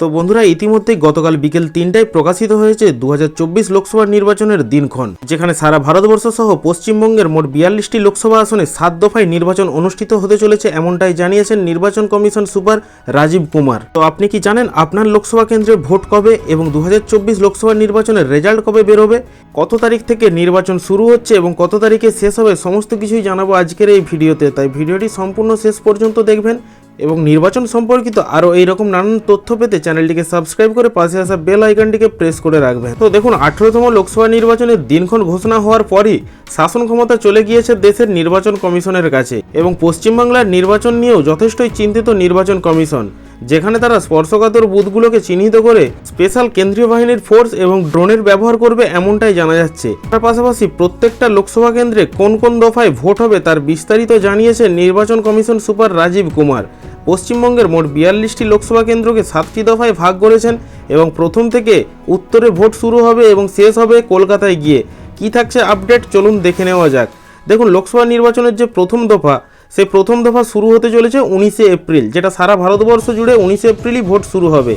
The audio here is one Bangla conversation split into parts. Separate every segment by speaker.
Speaker 1: তো বন্ধুরা, ইতিমধ্যেই গতকাল বিকেল তিনটায় প্রকাশিত হয়েছে দু হাজার চব্বিশ লোকসভা নির্বাচনের দিনক্ষণ, যেখানে সারা ভারতবর্ষ সহ পশ্চিমবঙ্গের মোট বিয়াল্লিশটি লোকসভা আসনে সাত দফায় নির্বাচন অনুষ্ঠিত হতে চলেছে এমনটাই জানিয়েছেন নির্বাচন কমিশন সুপার রাজীব কুমার। তো আপনি কি জানেন আপনার লোকসভা কেন্দ্রে ভোট কবে এবং দু হাজার চব্বিশ লোকসভা নির্বাচনের রেজাল্ট কবে বেরোবে কত তারিখ থেকে নির্বাচন শুরু হচ্ছে এবং কত তারিখে শেষ হবে সমস্ত কিছুই জানাব আজকের এই ভিডিওতে। তাই ভিডিওটি সম্পূর্ণ শেষ পর্যন্ত দেখবেন। এবং নির্বাচন সম্পর্কিত আরও এইরকম নানান তথ্য পেতে চ্যানেলটিকে সাবস্ক্রাইব করে পাশে আসা বেল আইকনটিকে প্রেস করে রাখবেন। তো দেখুন, আঠেরোতম লোকসভা নির্বাচনের দিনক্ষণ ঘোষণা হওয়ার পরই শাসন ক্ষমতা চলে গিয়েছে দেশের নির্বাচন কমিশনের কাছে এবং পশ্চিমবাংলার নির্বাচন নিয়েও যথেষ্টই চিন্তিত নির্বাচন কমিশন। যেখানে তারা স্পর্শকাতর বুথগুলোকে চিহ্নিত করে স্পেশাল কেন্দ্রীয় বাহিনীর ফোর্স এবং ড্রোনের ব্যবহার করবে এমনটাই জানা যাচ্ছে। তার পাশাপাশি প্রত্যেকটা লোকসভা কেন্দ্রে কোন কোন দফায় ভোট হবে তার বিস্তারিত জানিয়েছে নির্বাচন কমিশন সুপার রাজীব কুমার। পশ্চিমবঙ্গের মোট বিয়াল্লিশটি লোকসভা কেন্দ্রকে সাতটি দফায় ভাগ করেছেন এবং প্রথম থেকে উত্তরে ভোট শুরু হবে এবং শেষ হবে কলকাতায় গিয়ে। কি থাকছে আপডেট চলুন দেখে নেওয়া যাক। দেখুন, লোকসভা নির্বাচনের যে প্রথম দফা সেই প্রথম দফা শুরু হতে চলেছে উনিশে এপ্রিল, যেটা সারা ভারতবর্ষ জুড়ে উনিশে এপ্রিলই ভোট শুরু হবে।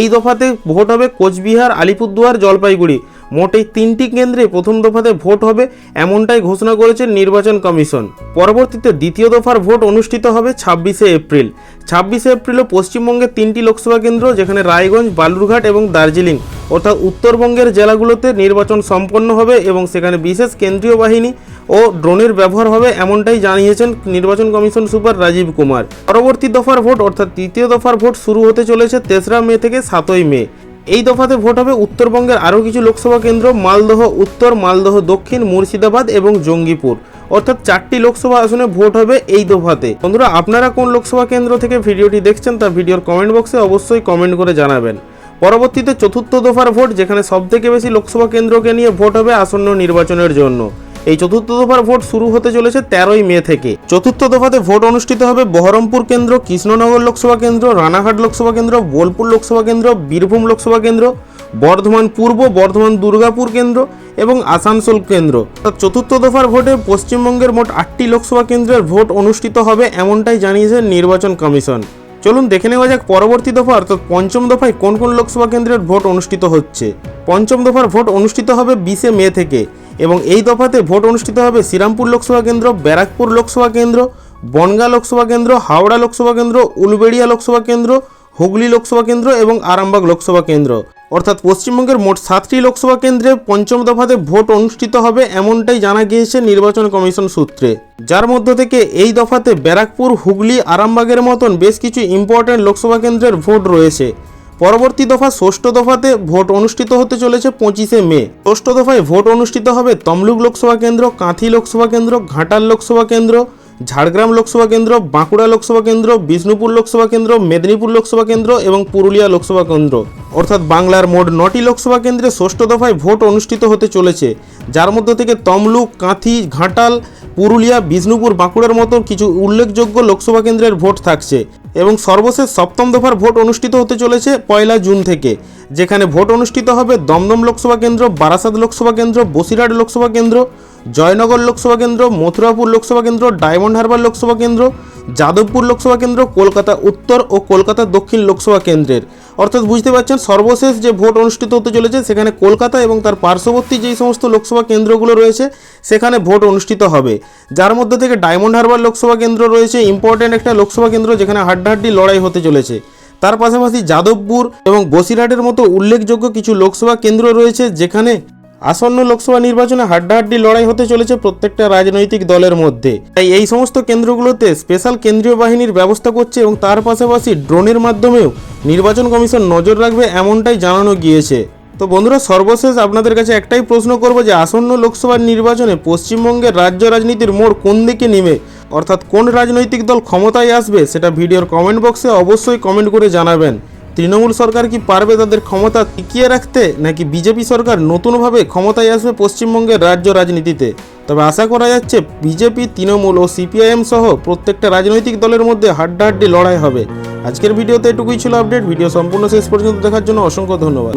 Speaker 1: এই দফাতে ভোট হবে কোচবিহার, আলিপুরদুয়ার, জলপাইগুড়ি। মোট এই তিনটি কেন্দ্রে প্রথম দফাতে ভোট হবে এমনটাই ঘোষণা করেছে নির্বাচন কমিশন। পরবর্তীতে দ্বিতীয় দফার ভোট অনুষ্ঠিত হবে ছাব্বিশে এপ্রিল। ছাব্বিশে এপ্রিলও পশ্চিমবঙ্গের তিনটি লোকসভা কেন্দ্র, যেখানে রায়গঞ্জ, বালুরঘাট এবং দার্জিলিং, অর্থাৎ উত্তরবঙ্গের জেলাগুলোতে নির্বাচন সম্পন্ন হবে এবং সেখানে বিশেষ কেন্দ্রীয় বাহিনী ও ড্রোনের ব্যবহার হবে এমনটাই জানিয়েছেন নির্বাচন কমিশন সুপার রাজীব কুমার। পরবর্তী দফার ভোট, অর্থাৎ তৃতীয় দফার ভোট শুরু হতে চলেছে তেসরা মে থেকে সাতই মে। এই দফাতে ভোট হবে উত্তরবঙ্গের আরও কিছু লোকসভা কেন্দ্র, মালদহ উত্তর, মালদহ দক্ষিণ, মুর্শিদাবাদ এবং জঙ্গিপুর। অর্থাৎ চারটি লোকসভা আসনে ভোট হবে এই দফাতে। বন্ধুরা, আপনারা কোন লোকসভা কেন্দ্র থেকে ভিডিওটি দেখছেন তা ভিডিওর কমেন্ট বক্সে অবশ্যই কমেন্ট করে জানাবেন। পরবর্তীতে চতুর্থ দফার ভোট, যেখানে সবথেকে বেশি লোকসভা কেন্দ্রকে নিয়ে ভোট হবে আসন্ন নির্বাচনের জন্য। এই চতুর্থ দফার ভোট শুরু হতে চলেছে তেরোই মে থেকে। চতুর্থ দফাতে ভোট অনুষ্ঠিত হবে বহরমপুর কেন্দ্র, কৃষ্ণনগর লোকসভা কেন্দ্র, রানাঘাট লোকসভা কেন্দ্র, বোলপুর লোকসভা কেন্দ্র, বীরভূম লোকসভা কেন্দ্র, বর্ধমান পূর্ব, বর্ধমান দুর্গাপুর কেন্দ্র এবং আসানসোল কেন্দ্র। চতুর্থ দফার ভোটে পশ্চিমবঙ্গের মোট আটটি লোকসভা কেন্দ্রের ভোট অনুষ্ঠিত হবে এমনটাই জানিয়েছে নির্বাচন কমিশন। চলুন দেখে নেওয়া যাক পরবর্তী দফা, অর্থাৎ পঞ্চম দফায় কোন কোন লোকসভা কেন্দ্রের ভোট অনুষ্ঠিত হচ্ছে। পঞ্চম দফার ভোট অনুষ্ঠিত হবে বিশে মে থেকে। এবং এই দফাতে ভোট অনুষ্ঠিত হবে শ্রীরামপুর লোকসভা কেন্দ্র, ব্যারাকপুর লোকসভা কেন্দ্র, বনগা লোকসভা কেন্দ্র, হাওড়া লোকসভা কেন্দ্র, উলবেড়িয়া লোকসভা কেন্দ্র, হুগলি লোকসভা কেন্দ্র এবং আরামবাগ লোকসভা কেন্দ্র। অর্থাৎ পশ্চিমবঙ্গের মোট সাতটি লোকসভা কেন্দ্রে পঞ্চম দফাতে ভোট অনুষ্ঠিত হবে এমনটাই জানা গিয়েছে নির্বাচন কমিশন সূত্রে। যার মধ্য থেকে এই দফাতে ব্যারাকপুর, হুগলি, আরামবাগের মতন বেশ কিছু ইম্পর্ট্যান্ট লোকসভা কেন্দ্রের ভোট রয়েছে। পরবর্তী দফা ষষ্ঠ দফাতে ভোট অনুষ্ঠিত হতে চলেছে পঁচিশে মে। ষষ্ঠ দফায় ভোট অনুষ্ঠিত হবে তমলুক লোকসভা কেন্দ্র, কাঁথি লোকসভা কেন্দ্র, ঘাটাল লোকসভা কেন্দ্র, ঝাড়গ্রাম লোকসভা কেন্দ্র, বাঁকুড়া লোকসভা কেন্দ্র, বিষ্ণুপুর লোকসভা কেন্দ্র, মেদিনীপুর লোকসভা কেন্দ্র এবং পুরুলিয়া লোকসভা কেন্দ্র। অর্থাৎ বাংলার মোট নটি লোকসভা কেন্দ্রে ষষ্ঠ দফায় ভোট অনুষ্ঠিত হতে চলেছে। যার মধ্য থেকে তমলুক, কাঁথি, ঘাটাল, পুরুলিয়া, বিষ্ণুপুর, বাঁকুড়ার মতো কিছু উল্লেখযোগ্য লোকসভা কেন্দ্রের ভোট থাকছে এবং সর্বশেষ সপ্তম দফার ভোট অনুষ্ঠিত হতে চলেছে পয়লা জুন থেকে। যেখানে ভোট অনুষ্ঠিত হবে দমদম লোকসভা কেন্দ্র, বারাসাত লোকসভা কেন্দ্র, বসিরহাট লোকসভা কেন্দ্র, জয়নগর লোকসভা কেন্দ্র, মথুরাপুর লোকসভা কেন্দ্র, ডায়মন্ড হারবার লোকসভা কেন্দ্র যাদবপুর লোকসভা কেন্দ্র, কলকাতা উত্তর ও কলকাতা দক্ষিণ লোকসভা কেন্দ্রের। অর্থাৎ বুঝতে পারছেন, সর্বশেষ যে ভোট অনুষ্ঠিত হতে চলেছে, সেখানে কলকাতা এবং তার পার্শ্ববর্তী যেই সমস্ত লোকসভা কেন্দ্রগুলো রয়েছে, সেখানে ভোট অনুষ্ঠিত হবে। যার মধ্যে থেকে ডায়মন্ড হারবার লোকসভা কেন্দ্র রয়েছে, ইম্পর্ট্যান্ট একটা লোকসভা কেন্দ্র যেখানে হাড্ডাহাড্ডি লড়াই হতে চলেছে। তার পাশাপাশি যাদবপুর এবং বসিরহাটের মতো উল্লেখযোগ্য কিছু লোকসভা কেন্দ্র রয়েছে, যেখানে আসন্ন লোকসভা নির্বাচনে হাড্ডাহাড্ডি লড়াই হতে চলেছে প্রত্যেকটা রাজনৈতিক দলের মধ্যে। তাই এই সমস্ত কেন্দ্রগুলোতে স্পেশাল কেন্দ্রীয় বাহিনীর ব্যবস্থা করছে এবং তার পাশাপাশি ড্রোনের মাধ্যমেও নির্বাচন কমিশন নজর রাখবে এমনটাই জানানো গিয়েছে। তো বন্ধুরা, সর্বশেষ আপনাদের কাছে একটাই প্রশ্ন করব যে, আসন্ন লোকসভা নির্বাচনে পশ্চিমবঙ্গের রাজ্য রাজনীতির মোড় কোন দিকে নেমে? অর্থাৎ কোন রাজনৈতিক দল ক্ষমতায় আসবে সেটা ভিডিওর কমেন্ট বক্সে অবশ্যই কমেন্ট করে জানাবেন। তৃণমূল সরকার কি পারবে তাদের ক্ষমতা টিকিয়ে রাখতে, নাকি বিজেপি সরকার নতুনভাবে ক্ষমতায় আসবে পশ্চিমবঙ্গের রাজ্য রাজনীতিতে? তবে আশা করা যাচ্ছে বিজেপি, তৃণমূল ও সিপিআইএম সহ প্রত্যেকটা রাজনৈতিক দলের মধ্যে হাড্ডাহাড্ডি লড়াই হবে। আজকের ভিডিওতে এটুকুই ছিল আপডেট। ভিডিও সম্পূর্ণ শেষ পর্যন্ত দেখার জন্য অসংখ্য ধন্যবাদ।